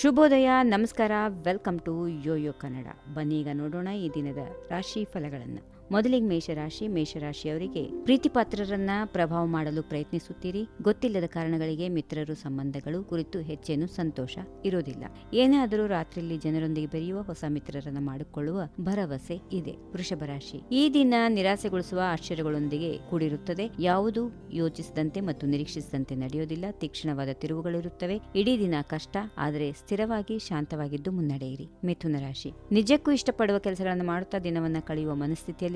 ಶುಭೋದಯ ನಮಸ್ಕಾರ welcome to Yoyo Kannada. ಈಗ ನೋಡೋಣ ಈ ದಿನದ ರಾಶಿ ಫಲಗಳನ್ನು. ಮೊದಲಿಗೆ ಮೇಷರಾಶಿ, ಮೇಷರಾಶಿಯವರಿಗೆ ಪ್ರೀತಿಪಾತ್ರರನ್ನ ಪ್ರಭಾವ ಮಾಡಲು ಪ್ರಯತ್ನಿಸುತ್ತೀರಿ. ಗೊತ್ತಿಲ್ಲದ ಕಾರಣಗಳಿಗೆ ಮಿತ್ರರು ಸಂಬಂಧಗಳು ಕುರಿತು ಹೆಚ್ಚೇನು ಸಂತೋಷ ಇರೋದಿಲ್ಲ ಏನಾದರೂ ರಾತ್ರಿಯಲ್ಲಿ ಜನರೊಂದಿಗೆ ಬೆರೆಯುವ ಹೊಸ ಮಿತ್ರರನ್ನ ಮಾಡಿಕೊಳ್ಳುವ ಭರವಸೆ ಇದೆ. ವೃಷಭ ರಾಶಿ, ಈ ದಿನ ನಿರಾಸೆಗೊಳಿಸುವ ಆಶ್ಚರ್ಯಗಳೊಂದಿಗೆ ಕೂಡಿರುತ್ತದೆ. ಯಾವುದು? ಯೋಚಿಸಿದಂತೆ ಮತ್ತು ನಿರೀಕ್ಷಿಸಿದಂತೆ ನಡೆಯೋದಿಲ್ಲ ತೀಕ್ಷ್ಣವಾದ ತಿರುವುಗಳಿರುತ್ತವೆ ಇಡೀ ದಿನ ಕಷ್ಟ, ಆದರೆ ಸ್ಥಿರವಾಗಿ ಶಾಂತವಾಗಿದ್ದು ಮುನ್ನಡೆಯಿರಿ. ಮಿಥುನ ರಾಶಿ, ನಿಜಕ್ಕೂ ಇಷ್ಟಪಡುವ ಕೆಲಸಗಳನ್ನು ಮಾಡುತ್ತಾ ದಿನವನ್ನು ಕಳೆಯುವ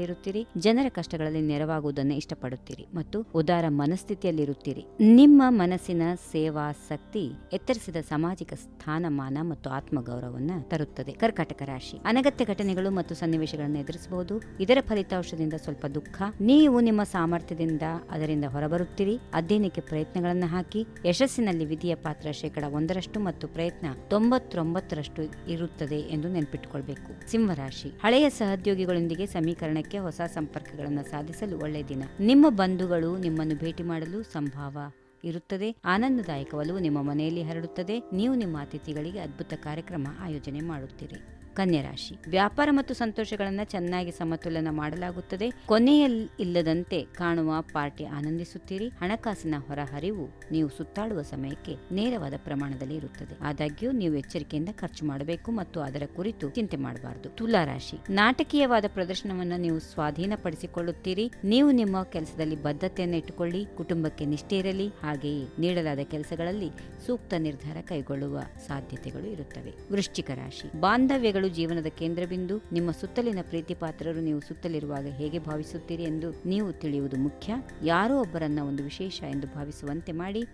ಮನಸ್ಥಿತಿಯಲ್ಲಿರುತ್ತೀರಿ, ಜನರ ಕಷ್ಟಗಳಲ್ಲಿ ನೆರವಾಗುವುದನ್ನು ಇಷ್ಟಪಡುತ್ತೀರಿ ಮತ್ತು ಉದಾರ ಮನಸ್ಥಿತಿಯಲ್ಲಿರುತ್ತೀರಿ. ನಿಮ್ಮ ಮನಸ್ಸಿನ ಸೇವಾಸಕ್ತಿ ಎತ್ತರಿಸಿದ ಸಾಮಾಜಿಕ ಸ್ಥಾನಮಾನ ಮತ್ತು ಆತ್ಮಗೌರವವನ್ನು ತರುತ್ತದೆ. ಕರ್ಕಾಟಕ ರಾಶಿ, ಅನಗತ್ಯ ಘಟನೆಗಳು ಮತ್ತು ಸನ್ನಿವೇಶಗಳನ್ನು ಎದುರಿಸಬಹುದು. ಇದರ ಫಲಿತಾಂಶದಿಂದ ಸ್ವಲ್ಪ ದುಃಖ. ನೀವು ನಿಮ್ಮ ಸಾಮರ್ಥ್ಯದಿಂದ ಅದರಿಂದ ಹೊರಬರುತ್ತೀರಿ. ಅಧ್ಯಯನಕ್ಕೆ ಪ್ರಯತ್ನಗಳನ್ನು ಹಾಕಿ. ಯಶಸ್ಸಿನಲ್ಲಿ ವಿಧಿಯ ಪಾತ್ರ ಶೇಕಡ ಒಂದರಷ್ಟು ಮತ್ತು ಪ್ರಯತ್ನ ತೊಂಬತ್ತೊಂಬತ್ತರಷ್ಟು ಇರುತ್ತದೆ ಎಂದು ನೆನಪಿಟ್ಟುಕೊಳ್ಬೇಕು ಸಿಂಹರಾಶಿ, ಹಳೆಯ ಸಹೋದ್ಯೋಗಿಗಳೊಂದಿಗೆ ಸಮೀಕರಣಕ್ಕೆ ಹೊಸ ಸಂಪರ್ಕಗಳನ್ನು ಸಾಧಿಸಲು ಒಳ್ಳೆಯ ದಿನ. ನಿಮ್ಮ ಬಂಧುಗಳು ನಿಮ್ಮನ್ನು ಭೇಟಿ ಮಾಡಲು ಸಂಭಾವ ಇರುತ್ತದೆ. ಆನಂದದಾಯಕ ಒಲವು ನಿಮ್ಮ ಮನೆಯಲ್ಲಿ ಹರಡುತ್ತದೆ. ನೀವು ನಿಮ್ಮ ಅತಿಥಿಗಳಿಗೆ ಅದ್ಭುತ ಕಾರ್ಯಕ್ರಮ ಆಯೋಜನೆ ಮಾಡುತ್ತೀರಿ. ಕನ್ಯಾ ರಾಶಿ ವ್ಯಾಪಾರ ಮತ್ತು ಸಂತೋಷಗಳನ್ನು ಚೆನ್ನಾಗಿ ಸಮತೋಲನ ಮಾಡಲಾಗುತ್ತದೆ. ಕೊನೆಯಲ್ಲಿ ಇಲ್ಲದಂತೆ ಕಾಣುವ ಪಾರ್ಟಿ ಆನಂದಿಸುತ್ತೀರಿ. ಹಣಕಾಸಿನ ಹೊರಹರಿವು ನೀವು ಸುತ್ತಾಡುವ ಸಮಯಕ್ಕೆ ನೇರವಾದ ಪ್ರಮಾಣದಲ್ಲಿ ಇರುತ್ತದೆ. ಆದಾಗ್ಯೂ ನೀವು ಎಚ್ಚರಿಕೆಯಿಂದ ಖರ್ಚು ಮಾಡಬೇಕು ಮತ್ತು ಅದರ ಕುರಿತು ಚಿಂತೆ ಮಾಡಬಾರದು. ತುಲಾ ರಾಶಿ. ನಾಟಕೀಯವಾದ ಪ್ರದರ್ಶನವನ್ನು ನೀವು ಸ್ವಾಧೀನಪಡಿಸಿಕೊಳ್ಳುತ್ತೀರಿ. ನೀವು ನಿಮ್ಮ ಕೆಲಸದಲ್ಲಿ ಬದ್ಧತೆಯನ್ನು ಇಟ್ಟುಕೊಳ್ಳಿ. ಕುಟುಂಬಕ್ಕೆ ನಿಷ್ಠೆ ಇರಲಿ. ಹಾಗೆಯೇ ನೀಡಲಾದ ಕೆಲಸಗಳಲ್ಲಿ ಸೂಕ್ತ ನಿರ್ಧಾರ ಕೈಗೊಳ್ಳುವ ಸಾಧ್ಯತೆಗಳು ಇರುತ್ತವೆ. ವೃಶ್ಚಿಕ ರಾಶಿ. ಬಾಂಧವ್ಯಗಳು ಜೀವನದ ಕೇಂದ್ರಬಿಂದು, ನಿಮ್ಮ ಸುತ್ತಲಿನ ಪ್ರೀತಿ ಪಾತ್ರರು ನೀವು ಸುತ್ತಲಿರುವಾಗ ಹೇಗೆ ಭಾವಿಸುತ್ತೀರಿ ಎಂದು ನೀವು ತಿಳಿಯುವುದು ಮುಖ್ಯ. ಯಾರೋ ಒಬ್ಬರನ್ನ ಒಂದು ವಿಶೇಷ ಎಂದು ಭಾವಿಸುವಂತೆ ಮಾಡಿ.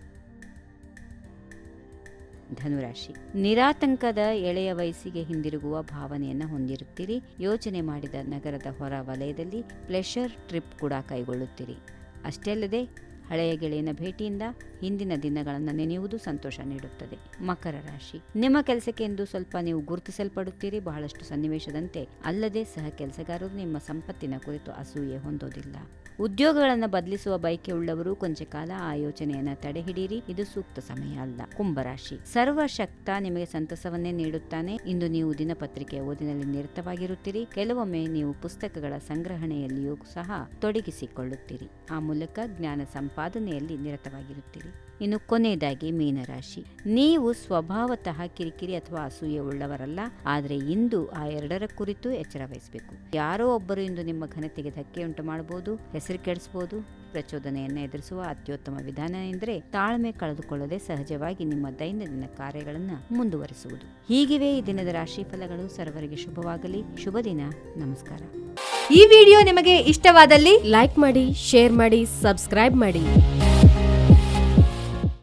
ಧನುರಾಶಿ. ನಿರಾತಂಕದ ಎಳೆಯ ವಯಸ್ಸಿಗೆ ಹಿಂದಿರುಗುವ ಭಾವನೆಯನ್ನು ಹೊಂದಿರುತ್ತೀರಿ. ಯೋಚನೆ ಮಾಡಿದ ನಗರದ ಹೊರ ವಲಯದಲ್ಲಿ ಪ್ಲೆಷರ್ ಟ್ರಿಪ್ ಕೂಡ ಕೈಗೊಳ್ಳುತ್ತೀರಿ. ಅಷ್ಟೇ ಅಲ್ಲದೆ ಹಳೆಯ ಗೆಳೆಯನ ಭೇಟಿಯಿಂದ ಹಿಂದಿನ ದಿನಗಳನ್ನು ನೆನೆಯುವುದು ಸಂತೋಷ ನೀಡುತ್ತದೆ. ಮಕರ ರಾಶಿ. ನಿಮ್ಮ ಕೆಲಸಕ್ಕೆ ಎಂದು ಸ್ವಲ್ಪ ನೀವು ಗುರುತಿಸಲ್ಪಡುತ್ತೀರಿ. ಬಹಳಷ್ಟು ಸನ್ನಿವೇಶದಂತೆ ಅಲ್ಲದೆ ಸಹ ಕೆಲಸಗಾರರು ನಿಮ್ಮ ಸಂಪತ್ತಿನ ಕುರಿತು ಅಸೂಯೆ ಹೊಂದೋದಿಲ್ಲ. ಉದ್ಯೋಗಗಳನ್ನು ಬದಲಿಸುವ ಬಯಕೆ ಉಳ್ಳವರು ಕೊಂಚ ಕಾಲ ಆ ಯೋಚನೆಯನ್ನ ತಡೆಹಿಡಿಯಿರಿ ಇದು ಸೂಕ್ತ ಸಮಯ ಅಲ್ಲ. ಕುಂಭರಾಶಿ. ಸರ್ವಶಕ್ತ ನಿಮಗೆ ಸಂತಸವನ್ನೇ ನೀಡುತ್ತಾನೆ. ಇಂದು ನೀವು ದಿನಪತ್ರಿಕೆಯ ಓದಿನಲ್ಲಿ ನಿರತವಾಗಿರುತ್ತೀರಿ. ಕೆಲವೊಮ್ಮೆ ನೀವು ಪುಸ್ತಕಗಳ ಸಂಗ್ರಹಣೆಯಲ್ಲಿಯೂ ಸಹ ತೊಡಗಿಸಿಕೊಳ್ಳುತ್ತೀರಿ. ಆ ಮೂಲಕ ಜ್ಞಾನ ಸಂಪಾದನೆಯಲ್ಲಿ ನಿರತವಾಗಿರುತ್ತೀರಿ. ಇನ್ನು ಕೊನೆಯದಾಗಿ ಮೀನರಾಶಿ. ನೀವು ಸ್ವಭಾವತಃ ಕಿರಿಕಿರಿ ಅಥವಾ ಅಸೂಯೆ ಉಳ್ಳವರಲ್ಲ. ಆದರೆ ಇಂದು ಆ ಎರಡರ ಕುರಿತು ಎಚ್ಚರ ವಹಿಸಬೇಕು. ಯಾರೋ ಒಬ್ಬರು ಇಂದು ನಿಮ್ಮ ಘನತೆಗೆ ಧಕ್ಕೆಯುಂಟು ಮಾಡಬಹುದು. ಹೆಸರು ಕೆಡಿಸಬಹುದು ಪ್ರಚೋದನೆಯನ್ನು ಎದುರಿಸುವ ಅತ್ಯುತ್ತಮ ವಿಧಾನ ಎಂದರೆ ತಾಳ್ಮೆ ಕಳೆದುಕೊಳ್ಳದೆ ಸಹಜವಾಗಿ ನಿಮ್ಮ ದೈನಂದಿನ ಕಾರ್ಯಗಳನ್ನು ಮುಂದುವರಿಸುವುದು. ಹೀಗಿವೆ ಈ ದಿನದ ರಾಶಿ ಫಲಗಳು ಸರ್ವರಿಗೆ ಶುಭವಾಗಲಿ. ಶುಭ ದಿನ. ನಮಸ್ಕಾರ. ಈ ವಿಡಿಯೋ ನಿಮಗೆ ಇಷ್ಟವಾದಲ್ಲಿ ಲೈಕ್ ಮಾಡಿ ಶೇರ್ ಮಾಡಿ ಸಬ್ಸ್ಕ್ರೈಬ್ ಮಾಡಿ.